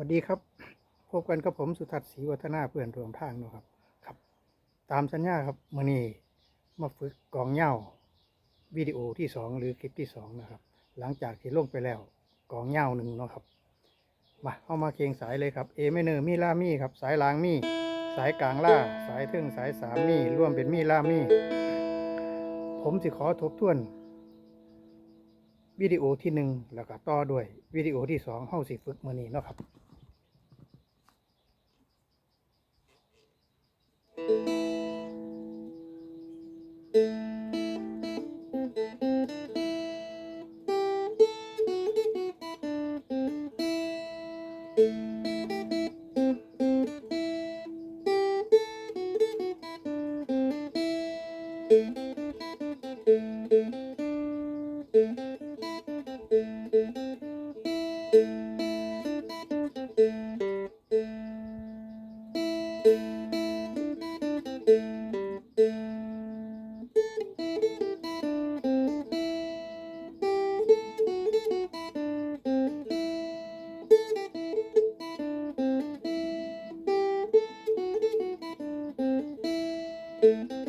วัสดีครับ พบกันกับผมสุทัศน์ศรีวัฒนาเพื่อนรวมทางนะครับครับ ตามสัญญาครับมื่อนี้มาฝึกกลองเหย้าวิดีโอที่สองหรือคลิปที่สองนะครับ หลังจากที่ลงไปแล้วกลองเหย้าหนึ่งนะครับ มาเข้ามาเคียงสายเลยครับเอเมเนอร์มีลามีครับ สายลางมีสายกลางล่า สายเทึ่งสายสามมีร่วมเป็นมีลามีผมสิขอทบทวนวิดีโอที่หนึ่งแล้วก็ต่อด้วยวิดีโอที่สองเฮาสิฝึกมื้อนี้เนาะครับ ก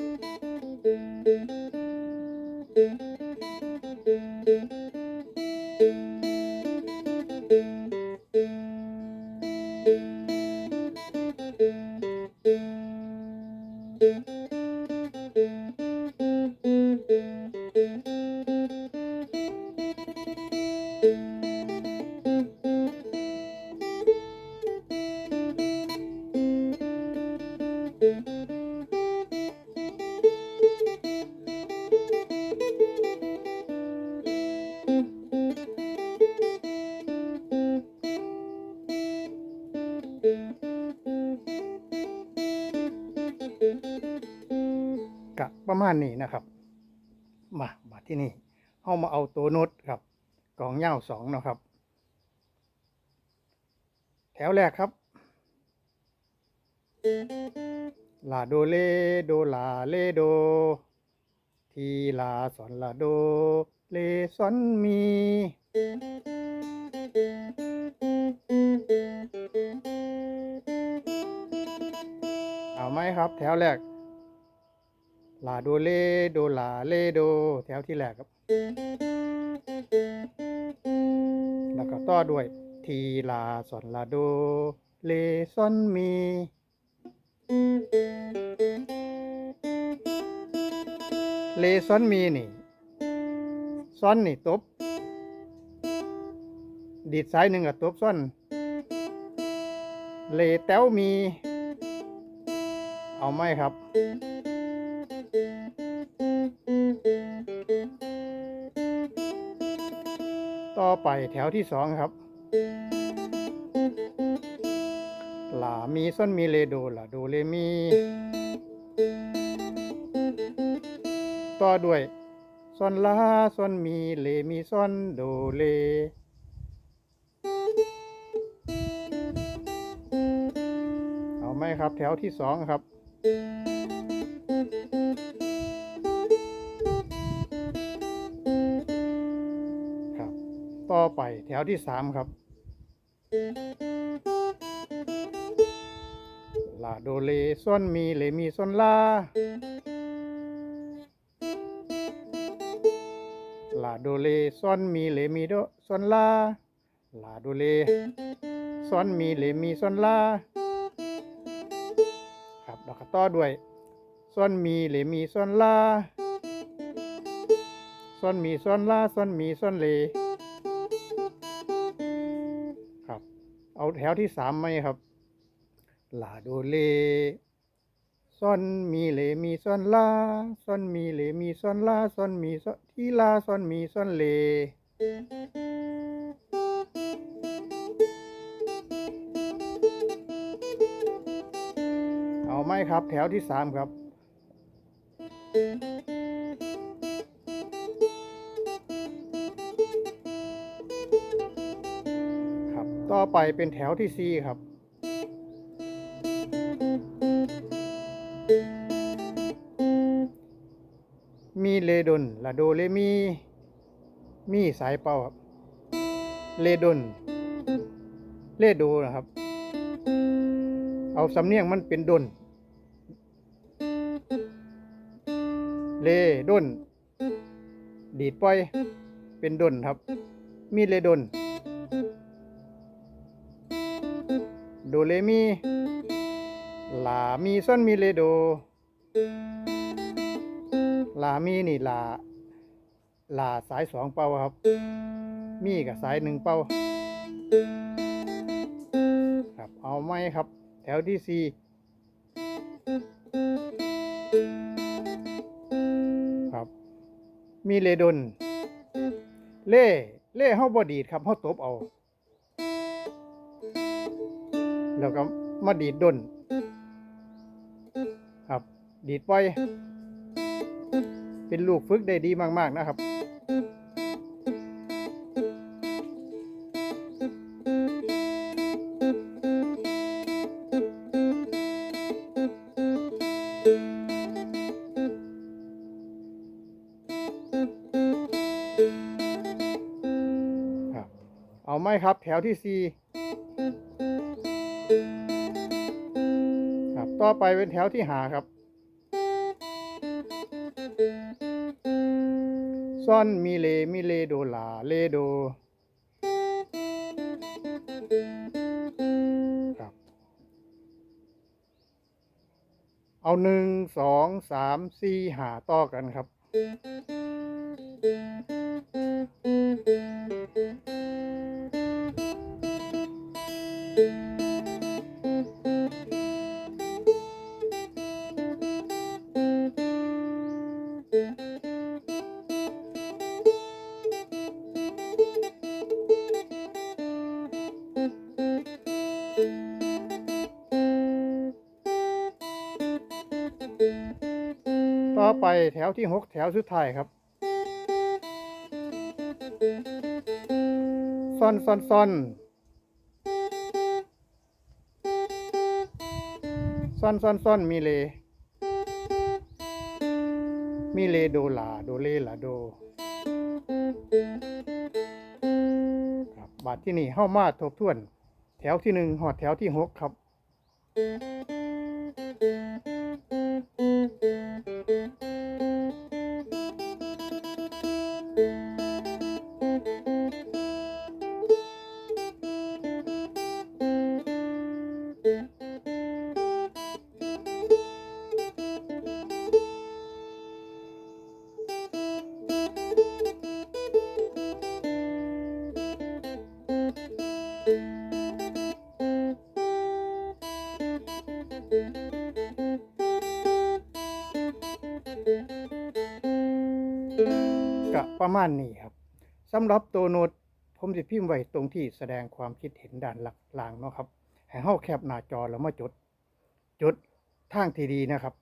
มาณนี้นะครับ มามาที่นี่เฮามาเอาตัวโน้ตครับกลองเหย้าสองนะครับ แถวแรกครับ ลาโดเลโดลาเลโด ทีลาสอนลาโด เลสอนมี เอาไหมครับ แถวแรก ลาโดเลโดลาเลโด แถวที่แรกครับ แล้วก็ต่อด้วย ทีลาสอนลาโด เลซอนมี เลซอนมีนี่ซอนนี่ตบ ดีดซ้ายหนึ่งกับตบซอน เลแต้วมี เอาไหมครับ ต่อไปแถวที่สองครับลามีส้นมีเลโดลาโดเลมี ต่อด้วยส้นลาส้นมีเลมีส้นโดเลเอาไหมครับ แถวที่สองครับ ไป แถวที่สามครับลาโดเลส้นมีเลมีส้นลาลาโดเลส้นมีเลมีโดส้นลาลาโดเลส้นมีเลมีส้นลาครับแล้วก็ต่อด้วยส้นมีเลมีส้นลาส้นมีส้นลาส้นมีส้นเล แถวที่สามไหมครับลาโดเลซ่อนมีเลมีซ่อนลาซ่อนมีเลมีซ่อนลาซ่อนมีซ่อนทีลาซ่อนมีซ่อนเลเอาไหมครับ แถวที่สามครับ ไปเป็นแถวที่สี่ครับ มีเลดนลาโดเลมี มีสายเป่าครับ เลดนเลโดนะครับ เอาสำเนียงมันเป็นดน เลดนดีดปล่อย เป็นดนครับ มีเลดน โดเลมีลามีซ่อนมีเลโดลามีนี่ลาลาสายสองเป่าครับ มีกับสายหนึ่งเป่าครับเอาไหมครับ แถวที่สี่ครับ มีเลดนเล่เล่เฮาบ่ดีดครับเฮาตบเอา แล้วก็มาดีดดนครับดีดปล่อย เป็นลูกฝึกได้ดีมาก ๆ นะครับครับเอาไหมครับ แถวที่สี่ ครับต่อไปเป็นแถวที่หาครับซ่อนมีเลมีเลโดลาเลโดครับเอาหนึ่งสองสามสี่หาต่อกันครับ ต่อไปแถวที่หกแถวสุดท้ายครับซ่อนซ่อนซ่อนซ่อนซ่อนซ่อนมีเลมีเลโดลาโดเลลาโดครับบาทที่นี่เข้ามาทบทวน แถวที่หนึ่งหอดแถวที่หกครับก็ ประมาณนี้ครับสำหรับตัวโน้ตผมจะพิมพ์ไว้ตรงที่แสดงความคิดเห็นด้านหลักล่างเนาะครับให้เฮาแคปหน้าจอแล้วมาจด จดทางที่ดีนะครับ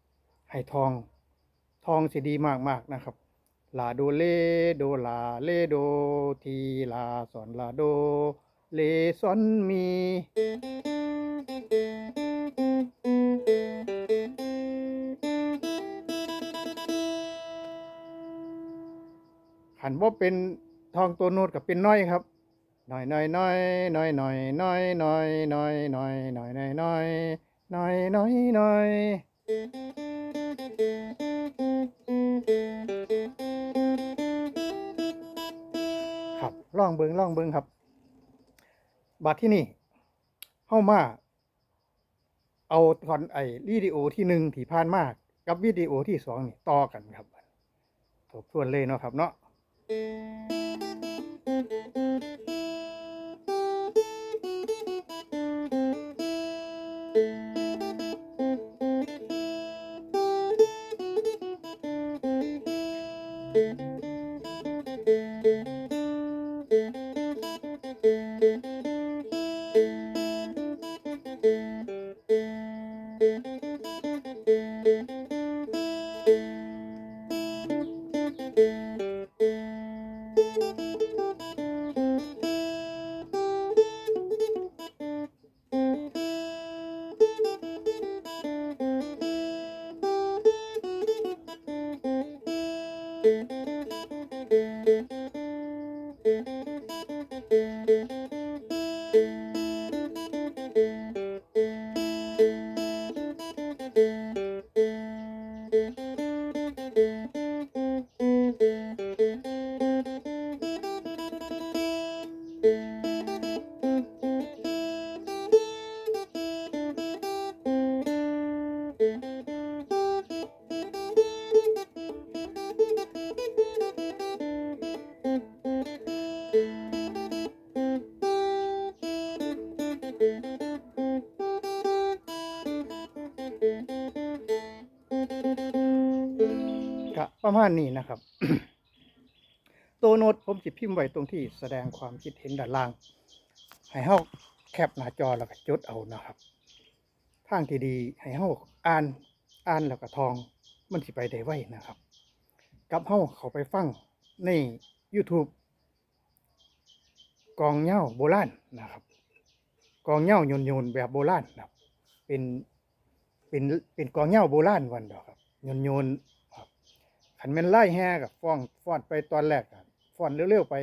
ให้ทองทองสิดีมากๆนะครับลาโดเลโดลาเลโดทีลาสอนลาโดเลซอนมี ขันว่าเป็นทองตัวโนดกับเป็นน้อยครับน้อยน้อยน้อยน้อยน้อยน้อยน้อยน้อยน้อยน้อยน้อยน้อยน้อยน้อยน้อยครับล่องเบิงล่องเบิงครับ บัดที่นี่เข้ามาเอาตอนไอ้วิดีโอที่หนึ่งที่ผ่านมากกับวิดีโอที่สองนี่ต่อกันครับทบทวนเลยเนาะครับเนาะ Thank you. ประมาณนี้นะครับตัวโน้ตผมสิพิมพ์ไว้ตรงที่แสดงความคิดเห็นด้านล่าง ให้เฮาแคปหน้าจอแล้วก็จดเอานะครับทางที่ดีให้เฮาอ่านอ่านแล้วก็ทอง มันสิไปได้ไวนะครับ กับเฮาเขาไปฟังใน YouTube กองเหย้าโบราณนะครับ กองเหย้าโยนโยนแบบโบราณนะครับ เป็นเป็นเป็นกองเหย้าโบราณวันดอกครับโยนโยน ขันแม่นไล่แห่กับฟ้องฟ้อนไปตอนแรกกับฟ้อนเร็วๆไป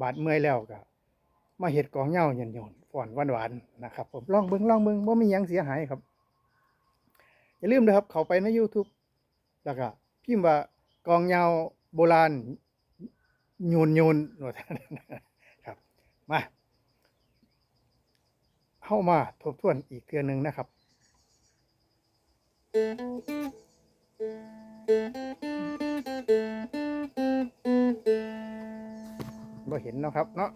บาดเมื่อยแล้วก็มาเห็ดกองเหย้าโยนโยนๆฟ้อนหวานๆนะครับ ผมลองเบิ่งลองเบิ่งว่ามียังเสียหายครับ อย่าลืมนะครับ เขาไปใน YouTube แล้วก็พิมพ์ว่ากองเหย้าโบราณโยนโยนๆว่าซั่นครับมาเข้ามาทบทวนอีกเทือหนึ่งนะครับ บ่เห็นเนาะครับเนาะ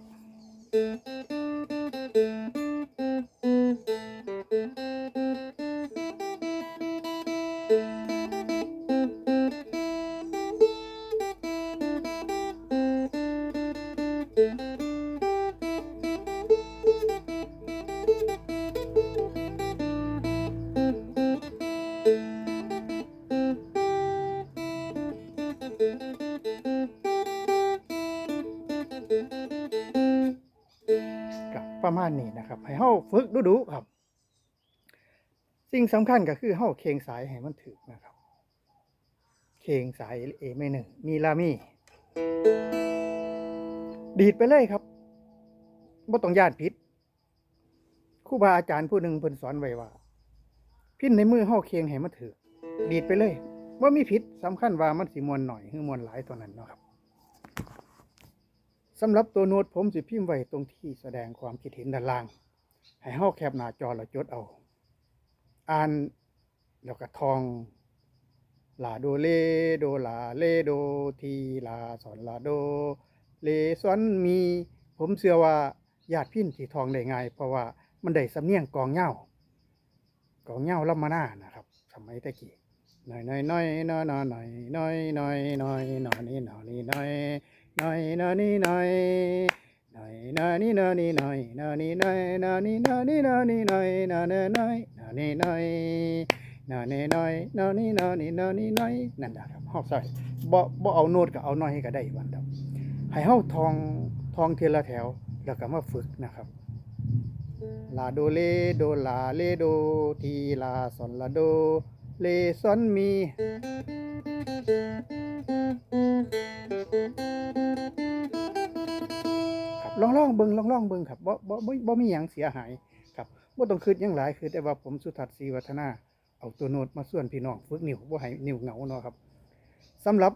กับ ประมาณนี้นะครับให้เฮาฝึกดูๆครับ สิ่งสำคัญก็คือเฮาเคงสายให้มันถึกนะครับ เคงสายเอไม่หนึ่งมีลามีดีดไปเลยครับบ่ต้องย่านผิดครูบาอาจารย์ผู้หนึ่งเพิ่นสอนไว้ว่า พินในมือเฮาเคงให้มันถึกดีดไปเลยว่ามีผิดสำคัญว่ามันสิมวนหน่อยหรือมวนหลายตัวนั้นเนาะครับ สำหรับตัวโน้ตผมสิพิมพ์ไว้ตรงที่แสดงความคิดเห็นด้านล่าง ให้เฮาแคปหน้าจอแล้วจดเอา อ่านแล้วก็ทองลาโดเลโดลาเลโดทีลาสอนลาโด เลสอนมีผมเชื่อว่าญาติพินที่ทองได้ง่าย เพราะว่ามันได้สำเนียงกองเหย้ากองเหย้าลำมานานะครับสมัยตะกี้น้อยน้อยน้อยน้อยน้อยน้อยน้อยน้อยน้อยน้อยนี่น้อยนี่น้อย น้อยน้อยนี่น้อยน้อยน้อยนี่น้อยนี่น้อยน้อยนี่น้อยน้อยนี่น้อยนี่น้อยนี่น้อยน้อยน้อยน้อยน้อยนี่น้อยน้อยนี่น้อยน้อยนี่น้อยนี่น้อยนี่น้อยนั่นแหละครับเฮาใส่บ่บ่เอาโน้ตก็เอาน้อยก็ได้วันครับให้เฮาทองทองเทีละแถวแล้วก็มาฝึกนะครับลาโดเลโดลาเลโดทีลาซอนลาโดเลซอนมี ครับลองลองเบิงลองลองเบิงครับบ่บ่บ่บ่มีหยังเสียหายครับบ่ต้องคิดหยังหลายคือแต่ว่าผมสุทัศน์ศรีวัฒนาเอาตัวโน้ตมาส่วนพี่น้องฝึกนิ้วบ่ให้นิ้วเหงาเนาะครับสำหรับ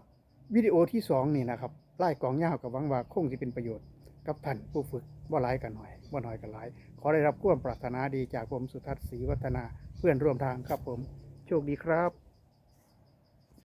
วิดีโอที่สองนี่นะครับไล่กองยาวกับหวังว่าคงสิเป็นประโยชน์กับท่านผู้ฝึกบ่หลายกันหน่อยบ่น้อยกันหลาย ขอได้รับความปรารถนาดีจากผมสุทัศน์ศรีวัฒนาเพื่อนร่วมทางครับผม โชคดีครับ